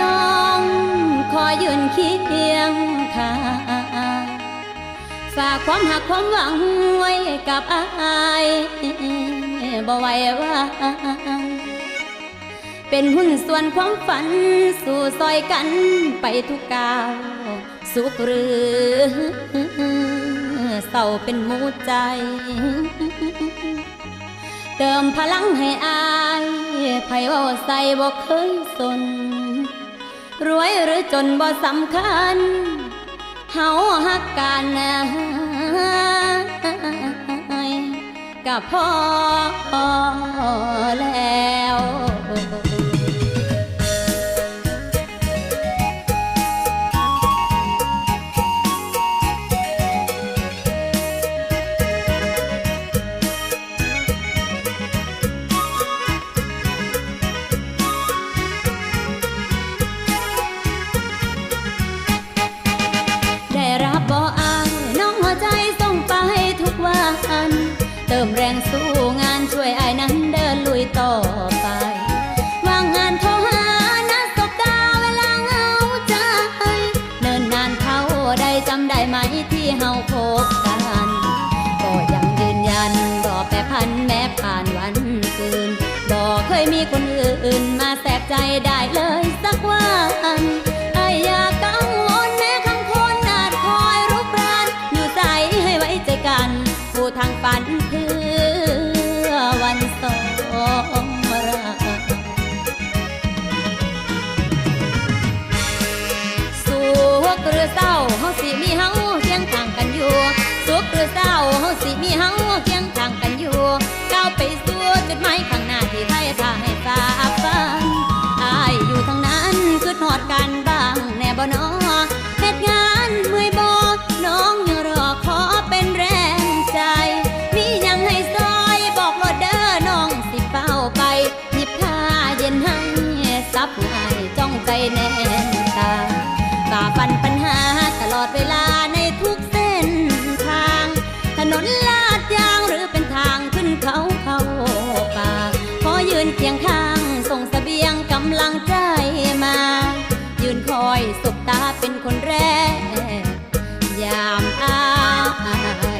น้องคอยืนเคียงข้างฝากความหักความหวังไว้กับอายบ่ไหวว่าเป็นหุ้นส่วนความฝันสู่ซอยกันไปทุกก้าวสุขหรือเศร้าเป็นมูใจ เติมพลังให้อายไผว่าใส่บ่เคยสน รวยหรือจนบ่สำคัญ เฮาฮักกันนะกับพ่อแล้วานช่วยนั้นเดินลุยต่อไปวางงานโทรหานัดสบตาเวลาเหงาใจ เนินนานเท่าใดจำได้ไหมที่เฮาพบกัน ก็ยังยืนยันบ่แปรพันแม้ผ่านวันคืนบ่เคยมีคนอื่นมาแสบใจได้เลยสักวัน จุดหมายข้างหน้าที่ไทยท่าให้ฝ่าฟันอายอยู่ทางนั้นคือทอดกันบ้างแน่บ่นอเฮ็ดงานเมื่อยบ่น้องยังรอขอเป็นแรงใจ มียังให้ซอยบอกโลดเด้อน้องสิเฝ้าไปหยิบผ้าเย็นให้ซับให้จ้องใจแน่นตาฝ่าฟันปัญหาตลอดเวลา สบตาเป็นคนแรก ยามอา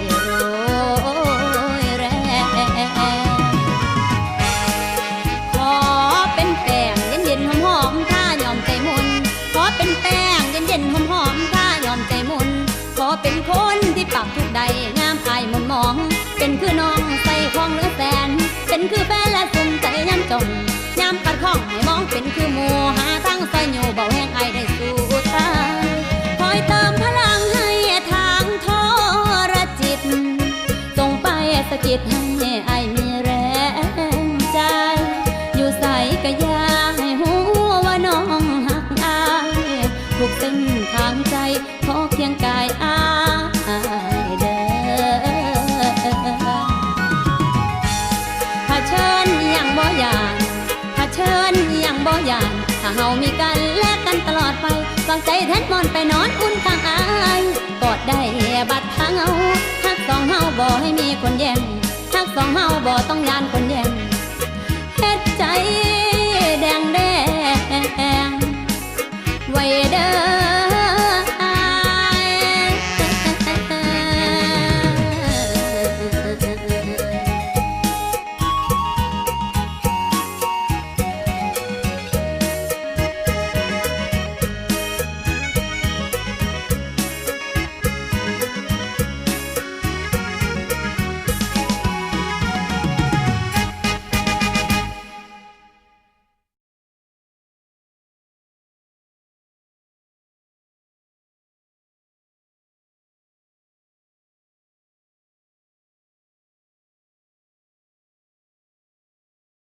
ยโรยแรงขอเป็นแป้งเย็นๆหอมๆถ้ายอมใจมุนขอเป็นแป้งเย็นๆหอมๆถ้ายอมใจมุนขอเป็นคนที่ปรับทุกใดงามอายมนมอง เป็นคือน้องใส่ของเหลือแสน เป็นคือแฟนและสุนใจย้ำจมย้ำปัดข้องให้มองเป็นคือหมูหาทางซอยอยู่เบาแห้งไอได้ กิดให้อายมีแรงใจ อยู่ใส่ก็อยาให้หูว่าน้องหักอายทุกเส้นทางใจขอเคียงกายอายเด้อถ้าเชิญอยังบ่ยานถ้าเชิญอยังบ่ยานถ้าเฮามีกันแลกกันตลอดไปวางใจแทนมอนไปนอนอุ่นข้างอายกอดได้บัดทางเอาทักสองเฮาบ่ให้มี บ่ต้องยานคน